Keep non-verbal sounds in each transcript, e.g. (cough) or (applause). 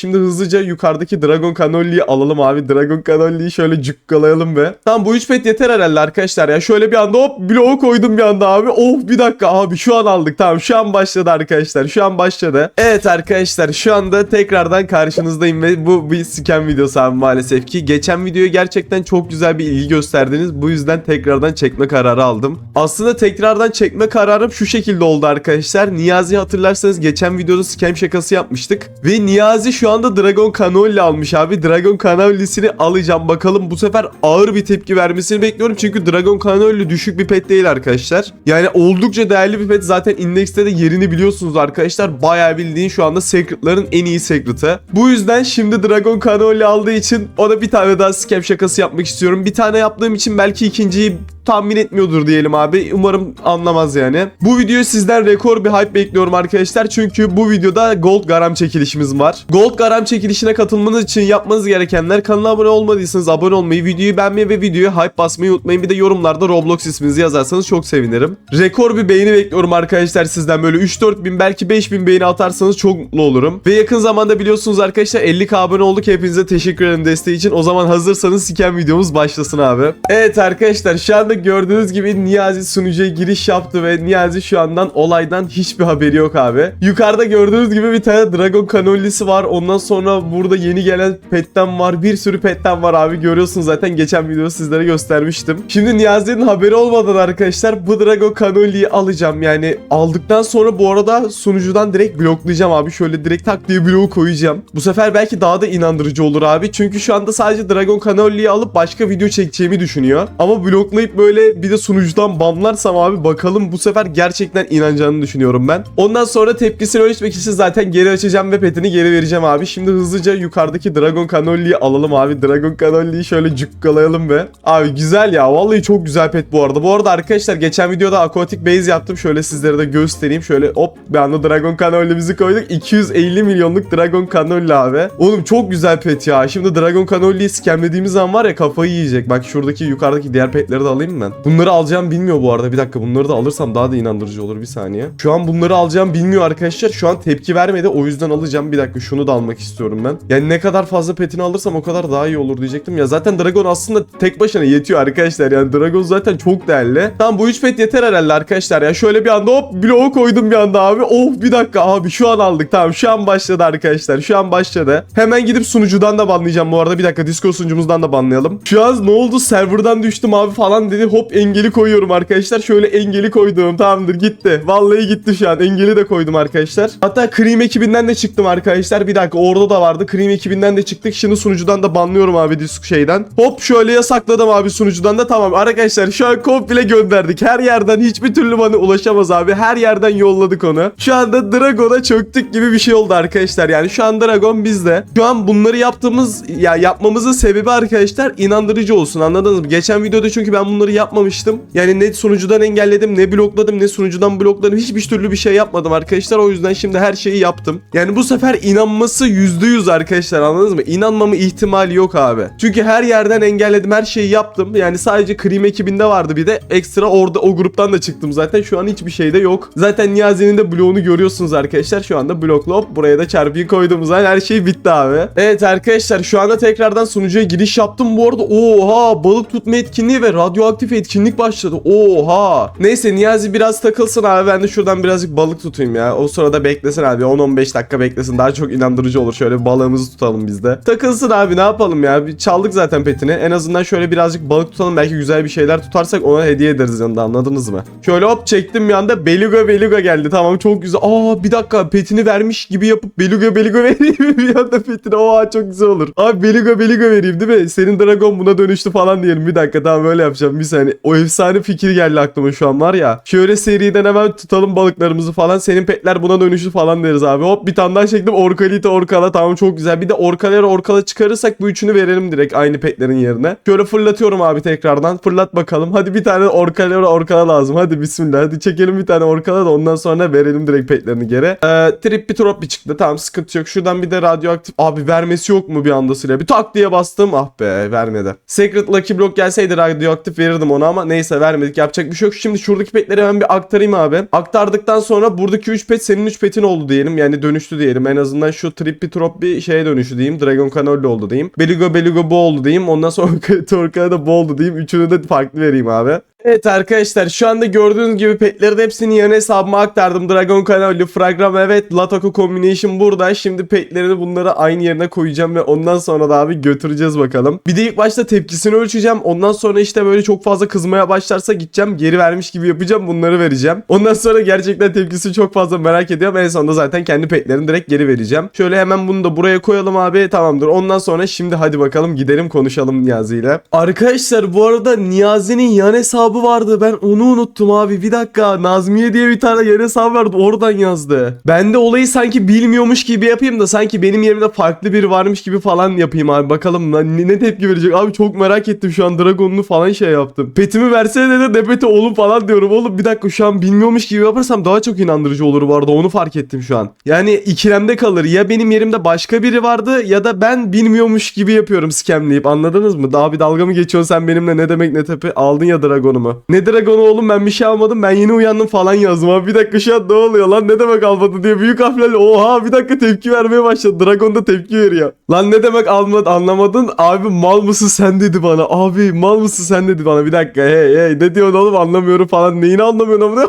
Şimdi hızlıca yukarıdaki Dragon Cannoli'yi alalım abi. Dragon Cannoli'yi şöyle cukkalayalım be. Tamam bu 3 pet yeter herhalde arkadaşlar ya. Şöyle bir anda hop bloğu koydum bir anda abi. Oh bir dakika abi şu an aldık. Tamam şu an başladı arkadaşlar. Şu an başladı. Evet arkadaşlar şu anda tekrardan karşınızdayım ve bu bir scam videosu abi maalesef ki. Geçen videoya gerçekten çok güzel bir ilgi gösterdiniz. Bu yüzden tekrardan çekme kararı aldım. Aslında tekrardan çekme kararım şu şekilde oldu arkadaşlar. Niyazi hatırlarsanız geçen videoda scam şakası yapmıştık. Ve Niyazi şu anda Dragon Cannoli almış abi. Dragon Cannoli'sini alacağım. Bakalım bu sefer ağır bir tepki vermesini bekliyorum. Çünkü Dragon Cannoli düşük bir pet değil arkadaşlar. Yani oldukça değerli bir pet. Zaten indekste de yerini biliyorsunuz arkadaşlar. Bayağı bildiğin şu anda secretların en iyi secret'ı. Bu yüzden şimdi Dragon Cannoli aldığı için ona bir tane daha scam şakası yapmak istiyorum. Bir tane yaptığım için belki ikinciyi tahmin etmiyordur diyelim abi. Umarım anlamaz yani. Bu video sizden rekor bir hype bekliyorum arkadaşlar. Çünkü bu videoda Gold Garam çekilişimiz var. Gold Garam çekilişine katılmanız için yapmanız gerekenler kanala abone olmadıysanız abone olmayı, videoyu beğenmeyi ve videoya hype basmayı unutmayın. Bir de yorumlarda Roblox isminizi yazarsanız çok sevinirim. Rekor bir beğeni bekliyorum arkadaşlar sizden. Böyle 3-4 bin belki 5 bin beğeni atarsanız çok mutlu olurum. Ve yakın zamanda biliyorsunuz arkadaşlar 50k abone olduk. Hepinize teşekkür ederim desteği için. O zaman hazırsanız siken videomuz başlasın abi. Evet arkadaşlar şu anda gördüğünüz gibi Niyazi sunucuya giriş yaptı ve Niyazi şu andan olaydan hiçbir haberi yok abi. Yukarıda gördüğünüz gibi bir tane Dragon Cannoli'si var. Ondan sonra burada yeni gelen petten var. Bir sürü petten var abi. Görüyorsunuz zaten geçen videoda sizlere göstermiştim. Şimdi Niyazi'nin haberi olmadan arkadaşlar bu Dragon Cannoli'yi alacağım. Yani aldıktan sonra bu arada sunucudan direkt bloklayacağım abi. Şöyle direkt tak diye bloğu koyacağım. Bu sefer belki daha da inandırıcı olur abi. Çünkü şu anda sadece Dragon Cannoli'yi alıp başka video çekeceğimi düşünüyor. Ama bloklayıp böyle bir de sunucudan banlarsam abi bakalım bu sefer gerçekten inanacağını düşünüyorum ben. Ondan sonra tepkisini ölçmek için zaten geri açacağım ve petini geri vereceğim abi. Şimdi hızlıca yukarıdaki Dragon Cannoli'yi alalım abi. Dragon Cannoli'yi şöyle cukkalayalım be. Abi güzel ya. Vallahi çok güzel pet bu arada. Bu arada arkadaşlar geçen videoda Aquatic Base yaptım. Şöyle sizlere de göstereyim. Şöyle hop bir anda Dragon Cannoli'mizi koyduk. 250 milyonluk Dragon Cannoli abi. Oğlum çok güzel pet ya. Şimdi Dragon Cannoli'yi scamlediğimiz zaman var ya kafayı yiyecek. Bak şuradaki yukarıdaki diğer petleri de alayım ben? Bunları alacağım bilmiyor bu arada. Bir dakika bunları da alırsam daha da inandırıcı olur bir saniye. Şu an bunları alacağım bilmiyor arkadaşlar. Şu an tepki vermedi. O yüzden alacağım. Bir dakika şunu da almak istiyorum ben. Yani ne kadar fazla petini alırsam o kadar daha iyi olur diyecektim. Ya zaten Dragon aslında tek başına yetiyor arkadaşlar. Yani Dragon zaten çok değerli. Tamam bu 3 pet yeter herhalde arkadaşlar. Ya şöyle bir anda hop bloğu koydum bir anda abi. Oh bir dakika abi şu an aldık. Tamam şu an başladı arkadaşlar. Şu an başladı. Hemen gidip sunucudan da banlayacağım bu arada. Bir dakika Discord sunucumuzdan da banlayalım. Şu an ne oldu serverdan düştüm abi falan dedi. Hop engeli koyuyorum arkadaşlar. Şöyle engeli koydum. Tamamdır gitti. Vallahi gitti şu an. Engeli de koydum arkadaşlar. Hatta Cream ekibinden de çıktım arkadaşlar. Bir dakika orada da vardı. Cream ekibinden de çıktık. Şimdi sunucudan da banlıyorum abi disk şeyden. Hop şöyle yasakladım abi sunucudan da. Tamam arkadaşlar şu an komple gönderdik. Her yerden hiçbir türlü bana ulaşamaz abi. Her yerden yolladık onu. Şu anda Dragon'a çöktük gibi bir şey oldu arkadaşlar. Yani şu an Dragon bizde. Şu an bunları yaptığımız ya yapmamızın sebebi arkadaşlar inandırıcı olsun. Anladınız mı? Geçen videoda çünkü ben bunları yapmamıştım. Yani ne sunucudan engelledim, ne blokladım, ne sunucudan blokladım. Hiçbir türlü bir şey yapmadım arkadaşlar. O yüzden şimdi her şeyi yaptım. Yani bu sefer inanması %100 arkadaşlar anladınız mı? İnanmama ihtimali yok abi. Çünkü her yerden engelledim, her şeyi yaptım. Yani sadece Cream ekibinde vardı bir de ekstra orada o gruptan da çıktım zaten. Şu an hiçbir şey de yok. Zaten Niyazi'nin de bloğunu görüyorsunuz arkadaşlar. Şu anda blokla hop buraya da çarpıyı koyduğumuz zaman her şey bitti abi. Evet arkadaşlar şu anda tekrardan sunucuya giriş yaptım bu arada. Oha balık tutma etkinliği ve radyoaktif etkinlik başladı. Oha. Neyse Niyazi biraz takılsın abi. Ben de şuradan birazcık balık tutayım ya. O sırada beklesin abi. 10-15 dakika beklesin. Daha çok inandırıcı olur. Şöyle balığımızı tutalım biz de. Takılsın abi ne yapalım ya. Bir çaldık zaten petini. En azından şöyle birazcık balık tutalım. Belki güzel bir şeyler tutarsak ona hediye ederiz yanında anladınız mı? Şöyle hop çektim bir anda. Beluga beluga geldi. Tamam çok güzel. Aa bir dakika petini vermiş gibi yapıp beluga beluga (laughs) vereyim bir anda petini. Oha çok güzel olur. Abi beluga beluga vereyim değil mi? Senin dragon buna dönüştü falan diyelim. Bir dakika tamam böyle yapacağım. Bir saniye. O efsane fikir geldi aklıma şu an var ya. Şöyle seriden hemen tutalım balıklarımızı falan. Senin petler buna dönüştü falan deriz abi. Hop bir tane daha çektim. Orkalite orkala. Tamam çok güzel. Bir de orkaları orkala çıkarırsak bu üçünü verelim direkt aynı petlerin yerine. Şöyle fırlatıyorum abi tekrardan. Fırlat bakalım. Hadi bir tane orkaları orkala lazım. Hadi bismillah. Hadi çekelim bir tane orkala da ondan sonra verelim direkt petlerini geri. Ee, trip bir trop bir çıktı. Tamam sıkıntı yok. Şuradan bir de radyoaktif. Abi vermesi yok mu bir anda sıra? Bir tak diye bastım. Ah be vermedi. Secret Lucky Block gelseydi radyoaktif verirdim ona ama neyse vermedik. Yapacak bir şey yok. Şimdi şuradaki petleri hemen bir aktarayım abi. Aktardıktan sonra buradaki 3 pet senin 3 petin oldu diyelim. Yani dönüştü diyelim. En azından şu Trippy Trop bir şeye dönüşü diyeyim. Dragon Canoli oldu diyeyim. Beligo Beligo bu oldu diyeyim. Ondan sonra (laughs) Torkana da bu oldu diyeyim. Üçünü de farklı vereyim abi. Evet arkadaşlar şu anda gördüğünüz gibi petlerin hepsini yeni hesabıma aktardım. Dragon Canoli, Fragram evet, Lataku Combination burada. Şimdi petlerini bunları aynı yerine koyacağım ve ondan sonra da abi götüreceğiz bakalım. Bir de ilk başta tepkisini ölçeceğim. Ondan sonra işte böyle çok fazla kızmaya başlarsa gideceğim geri vermiş gibi yapacağım bunları vereceğim. Ondan sonra gerçekten tepkisi çok fazla merak ediyorum. En sonunda zaten kendi petlerini direkt geri vereceğim. Şöyle hemen bunu da buraya koyalım abi tamamdır. Ondan sonra şimdi hadi bakalım gidelim konuşalım Niyazi ile. Arkadaşlar bu arada Niyazi'nin yan hesabı vardı. Ben onu unuttum abi. Bir dakika. Nazmiye diye bir tane yan hesabı vardı. Oradan yazdı. Ben de olayı sanki bilmiyormuş gibi yapayım da sanki benim yerimde farklı biri varmış gibi falan yapayım abi. Bakalım ne, ne tepki verecek. Abi çok merak ettim şu an Dragon'unu falan şey yaptım. Petimi versene de nepeti oğlum falan diyorum. Oğlum bir dakika şu an bilmiyormuş gibi yaparsam daha çok inandırıcı olur bu arada. Onu fark ettim şu an. Yani ikilemde kalır. Ya benim yerimde başka biri vardı ya da ben bilmiyormuş gibi yapıyorum scamleyip. Anladınız mı? Daha bir dalga mı geçiyorsun sen benimle ne demek ne tepe? Aldın ya Dragon'umu. Ne Dragon'u oğlum ben bir şey almadım. Ben yeni uyandım falan yazdım abi. Bir dakika şu an ne oluyor lan ne demek almadı diye büyük harflerle oha bir dakika tepki vermeye başladı. Dragon da tepki veriyor. Lan ne demek almadın anlamadın? Abi mal mısın sen dedi bana. Abi mal mısın sen dedi bana. Bir dakika hey hey ne diyorsun oğlum anlamıyorum falan. Neyini anlamıyorsun ama (laughs)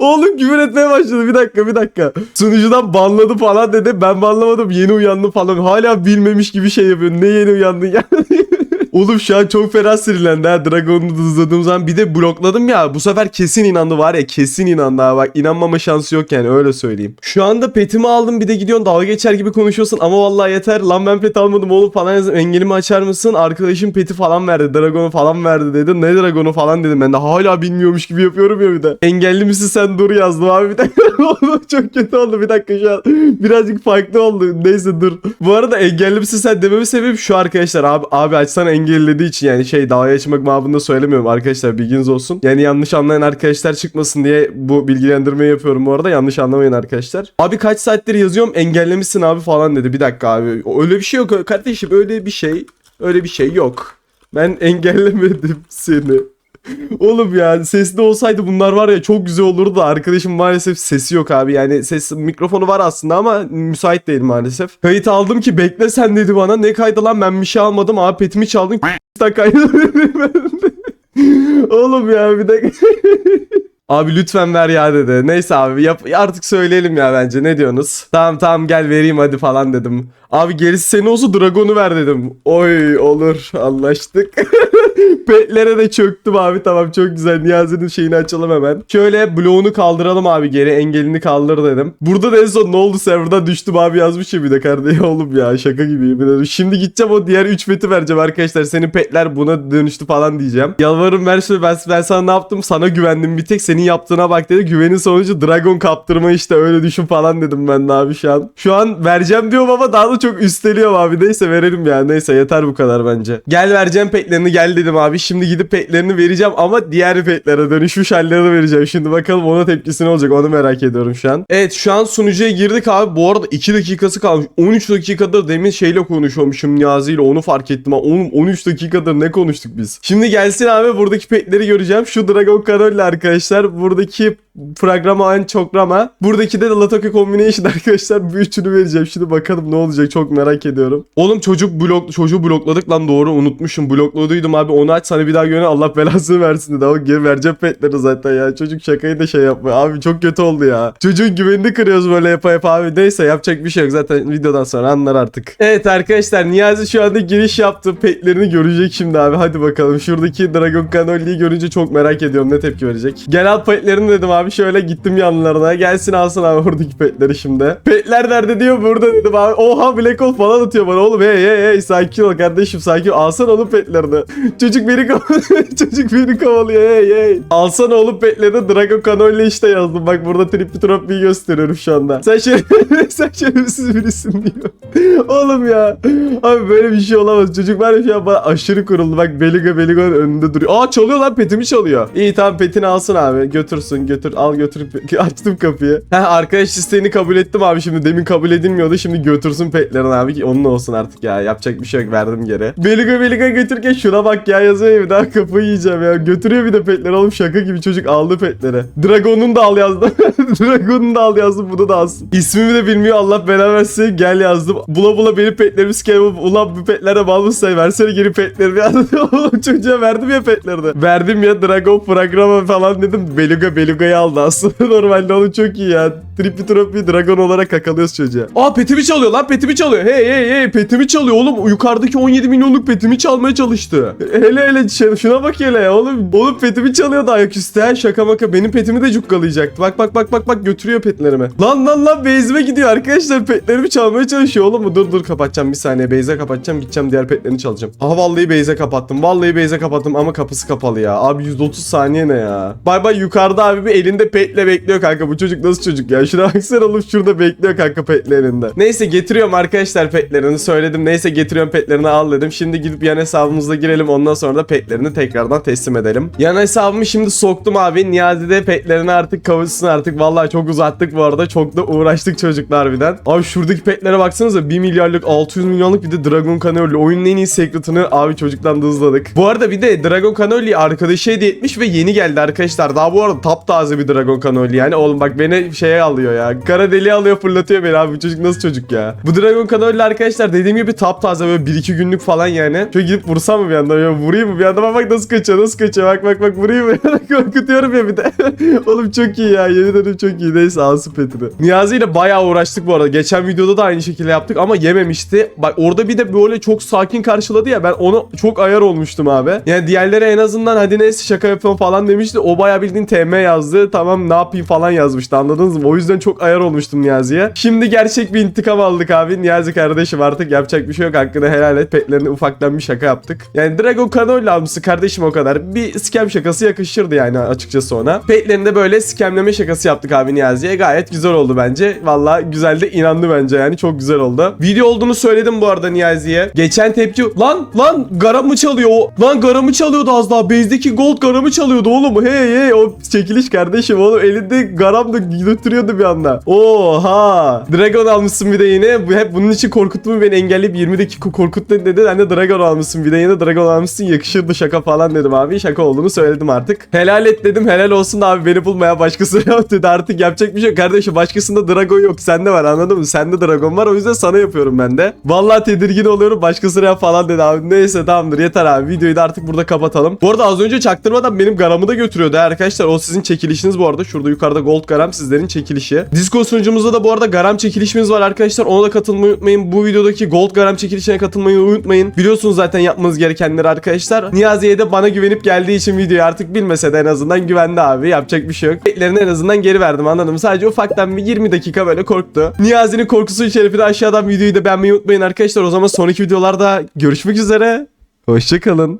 Oğlum küfür etmeye başladı. Bir dakika bir dakika. Sunucudan banladı falan dedi. Ben banlamadım. Yeni uyandım falan. Hala bilmemiş gibi şey yapıyor. Ne yeni uyandın (laughs) ya? Oğlum şu an çok fena sinirlendi ha. Dragon'u hızladığım zaman bir de blokladım ya. Bu sefer kesin inandı var ya kesin inandı ha. Bak inanmama şansı yok yani öyle söyleyeyim. Şu anda petimi aldım bir de gidiyorsun dalga geçer gibi konuşuyorsun. Ama vallahi yeter. Lan ben pet almadım oğlum falan yazdım. Engelimi açar mısın? Arkadaşım peti falan verdi. Dragon'u falan verdi dedi. Ne Dragon'u falan dedim. Ben de hala bilmiyormuş gibi yapıyorum ya bir de. Engelli misin sen? Dur yazdım abi. Bir dakika. (laughs) Çok kötü oldu. Bir dakika şu an. Birazcık farklı oldu. Neyse dur. Bu arada engelli misin sen dememin sebebi şu arkadaşlar. Abi abi açsana engellediği için yani şey dalga geçmek mabında söylemiyorum arkadaşlar bilginiz olsun. Yani yanlış anlayan arkadaşlar çıkmasın diye bu bilgilendirmeyi yapıyorum bu arada yanlış anlamayın arkadaşlar. Abi kaç saattir yazıyorum engellemişsin abi falan dedi bir dakika abi öyle bir şey yok kardeşim öyle bir şey öyle bir şey yok. Ben (laughs) engellemedim seni. Oğlum ya sesli olsaydı bunlar var ya çok güzel olurdu da arkadaşım maalesef sesi yok abi yani ses mikrofonu var aslında ama müsait değil maalesef. Kayıt aldım ki bekle sen dedi bana ne kaydı lan ben bir şey almadım abi petimi çaldın (laughs) kaydı Oğlum ya bir dakika. (laughs) Abi lütfen ver ya dedi. Neyse abi yap, artık söyleyelim ya bence ne diyorsunuz? Tamam tamam gel vereyim hadi falan dedim. Abi gerisi senin olsa Dragon'u ver dedim. Oy olur anlaştık. (laughs) Petlere de çöktüm abi tamam çok güzel. Niyazi'nin şeyini açalım hemen. Şöyle bloğunu kaldıralım abi geri engelini kaldır dedim. Burada da en son ne oldu serverdan düştüm abi yazmışım bir de kardeşim (laughs) oğlum ya şaka gibi. Şimdi gideceğim o diğer 3 peti vereceğim arkadaşlar. Senin petler buna dönüştü falan diyeceğim. Yalvarırım ver şöyle ben, ben sana ne yaptım sana güvendim bir tek senin yaptığına bak dedi. Güvenin sonucu Dragon kaptırma işte öyle düşün falan dedim ben de abi şu an. Şu an vereceğim diyorum ama daha da çok üsteliyorum abi. Neyse verelim ya neyse yeter bu kadar bence. Gel vereceğim petlerini gel dedim abi. Şimdi gidip petlerini vereceğim ama diğer petlere dönüşmüş hallerini vereceğim. Şimdi bakalım ona tepkisi ne olacak onu merak ediyorum şu an. Evet şu an sunucuya girdik abi. Bu arada 2 dakikası kalmış. 13 dakikadır demin şeyle konuşuyormuşum Niyazi ile onu fark ettim. Oğlum 13 dakikadır ne konuştuk biz? Şimdi gelsin abi buradaki petleri göreceğim. Şu Dragon Kanal'le arkadaşlar. Buradaki Fragrama en Çokrama. Buradaki de Lataka Combination (laughs) arkadaşlar. Bu üçünü vereceğim. Şimdi bakalım ne olacak çok merak ediyorum. Oğlum çocuk blok çocuğu blokladık lan doğru unutmuşum. Blokladıydım abi onu aç sana bir daha göre Allah belasını (laughs) versin dedi. Ama geri vereceğim petleri zaten ya. Çocuk şakayı da şey yapma. Abi çok kötü oldu ya. Çocuğun güvenini kırıyoruz böyle yapa yapa abi. Neyse yapacak bir şey yok. Zaten videodan sonra anlar artık. Evet arkadaşlar Niyazi şu anda giriş yaptı. Petlerini görecek şimdi abi. Hadi bakalım. Şuradaki Dragon Canoli'yi görünce çok merak ediyorum ne tepki verecek. Gel al petlerini dedim abi. Şöyle gittim yanlarına. Gelsin alsın abi oradaki petleri şimdi. Petler nerede diyor burada dedim abi. Oha Black Hole falan atıyor bana oğlum. Hey hey hey sakin ol kardeşim sakin ol. Alsana oğlum petlerini. Çocuk beni. (laughs) Çocuk beni kovalıyor. Hey hey. Alsana oğlum petlerini. Dragon Canoli işte yazdım. Bak burada Trippy Trophy'yi gösteriyorum şu anda. Sen şeref (laughs) sen şerefsiz birisin diyor. (laughs) oğlum ya. Abi böyle bir şey olamaz. Çocuk var ya şu an bana aşırı kuruldu. Bak Beliga Beliga'nın önünde duruyor. Aa çalıyor lan petimi çalıyor. İyi tamam petini alsın abi. Götürsün götür. Al götür. Açtım kapıyı. Heh arkadaş isteğini kabul ettim abi şimdi. Demin kabul edilmiyordu. Şimdi götürsün petlerini abi ki onun olsun artık ya. Yapacak bir şey yok. Verdim geri. Beliga Beliga götürürken şuna bak ya yazıyor bir daha kafayı yiyeceğim ya. Götürüyor bir de petleri oğlum şaka gibi çocuk aldı petleri. Dragon'un da al yazdım. (laughs) Dragon'un da al yazdım bunu da alsın. İsmimi de bilmiyor Allah belanı versin gel yazdım. Bula bula benim petlerimi sikerim. Ulan bu petlere bağlı mısın? Versene geri petlerimi yazdım. (laughs) Oğlum çocuğa verdim ya petlerini. Verdim ya Dragon programa falan dedim. Beluga Beluga'yı aldı aslında. (laughs) Normalde onu çok iyi ya. Tripi tropi Dragon olarak kakalıyoruz çocuğa. Aa petimi çalıyor lan petimi çalıyor. Hey hey hey petimi çalıyor oğlum. Yukarıdaki 17 milyonluk petimi çalmaya çalıştı. Hele hele şuna bak hele oğlum. Oğlum petimi çalıyordu ayaküstü ha. Şaka maka benim petimi de cukkalayacaktı. Bak bak bak bak bak götürüyor petlerimi. Lan lan lan base'ime gidiyor arkadaşlar. Petlerimi çalmaya çalışıyor oğlum? Dur dur kapatacağım bir saniye. Base'e kapatacağım gideceğim diğer petlerini çalacağım. Aha vallahi base'e kapattım. Vallahi base'e kapattım ama kapısı kapalı ya. Abi 130 saniye ne ya? Bay bay yukarıda abi bir elinde petle bekliyor kanka. Bu çocuk nasıl çocuk ya? Şuna baksana oğlum şurada bekliyor kanka petli elinde. Neyse getiriyorum arkadaşlar petlerini. Söyledim neyse getiriyorum petlerini al dedim. Şimdi gidip yan hesabımıza girelim. Ondan sonra da petlerini tekrardan teslim edelim. Yan hesabımı şimdi soktum abi. Niyazi de petlerini artık kavuşsun artık. Vallahi çok uzattık bu arada. Çok da uğraştık çocuklar harbiden. Abi şuradaki petlere baksanıza 1 milyarlık 600 milyonluk bir de Dragon Cannoli. Oyunun en iyi secret'ını abi çocuktan hızladık. Bu arada bir de Dragon Cannoli arkadaşı hediye etmiş ve yeni geldi arkadaşlar. Daha bu arada taptaze bir Dragon Cannoli yani. Oğlum bak beni şeye alıyor ya. Kara deliğe alıyor fırlatıyor beni abi. Bu çocuk nasıl çocuk ya? Bu Dragon Cannoli arkadaşlar dediğim gibi taptaze böyle 1-2 günlük falan yani. Şöyle gidip vursam mı bir anda? Ya vurayım mı bir anda? Bak bak nasıl kaçıyor nasıl kaçıyor. Bak bak bak vurayım mı? (laughs) Korkutuyorum ya bir de. (laughs) Oğlum çok iyi ya. Yemin ederim çok iyi. Neyse alsın petini. Niyazi ile bayağı uğraştık bu arada. Geçen videoda da aynı şekilde yaptık ama yememişti. Bak orada bir de böyle çok sakin karşıladı ya. Ben onu çok ayar olmuştum abi. Yani diğerleri en azından hadi neyse şaka yapıyorum falan demişti. O bayağı bildiğin TM yazdı. Tamam ne yapayım falan yazmıştı anladınız mı? O yüzden çok ayar olmuştum Niyazi'ye. Şimdi gerçek bir intikam aldık abi. Niyazi kardeşim artık yapacak bir şey yok. Hakkını helal et. Petlerine ufaktan bir şaka yaptık. Yani Dragon Cannoli almışsın kardeşim o kadar. Bir scam şakası yakışırdı yani açıkçası ona. Petlerinde böyle scamleme şakası yaptık abi Niyazi'ye. Gayet güzel oldu bence. Valla güzel de inandı bence yani. Çok güzel oldu. Video olduğunu söyledim bu arada Niyazi'ye. Geçen tepki... Lan lan garamı çalıyor. o. Lan garamı çalıyordu az daha. Base'deki gold garamı çalıyordu oğlum. Hey hey o çekiliş kardeşim oğlum. Elinde garam da götürüyordu bir anda. Oha. Dragon almışsın bir de yine. Bu hep bunun için korkuttu mu beni engelleyip 20 dakika korkuttu dedi. Ben de Dragon almışsın bir de yine Dragon almışsın yakışırdı şaka falan dedim abi. Şaka olduğunu söyledim artık. Helal et dedim. Helal olsun abi beni bulmaya başkası (laughs) yok dedi. Artık yapacak bir şey yok. Kardeşim başkasında Dragon yok. Sende var anladın mı? Sende Dragon var. O yüzden sana yapıyorum ben de. Vallahi tedirgin oluyorum. Başkasına falan dedi abi. Neyse tamamdır yeter abi. Videoyu da artık burada kapatalım. Bu arada az önce çaktırmadan benim garamı da götürüyordu arkadaşlar. O sizin çekilişiniz bu arada. Şurada yukarıda gold garam sizlerin çekilişi. Discord sunucumuzda da bu arada garam çekilişimiz var arkadaşlar. Ona da katılmayı unutmayın. Bu videodaki gold garam çekilişine katılmayı unutmayın. Biliyorsunuz zaten yapmanız gerekenleri arkadaşlar. Niyazi'ye de bana güvenip geldiği için videoyu artık bilmese de en azından güvendi abi. Yapacak bir şey yok. Petlerini en azından geri verdim anladın mı? Sadece ufaktan bir 20 dakika böyle korktu. Niyazi'nin korkusu şerefine aşağıdan videoyu da beğenmeyi unutmayın arkadaşlar. O zaman sonraki videolarda görüşmek üzere. Hoşçakalın.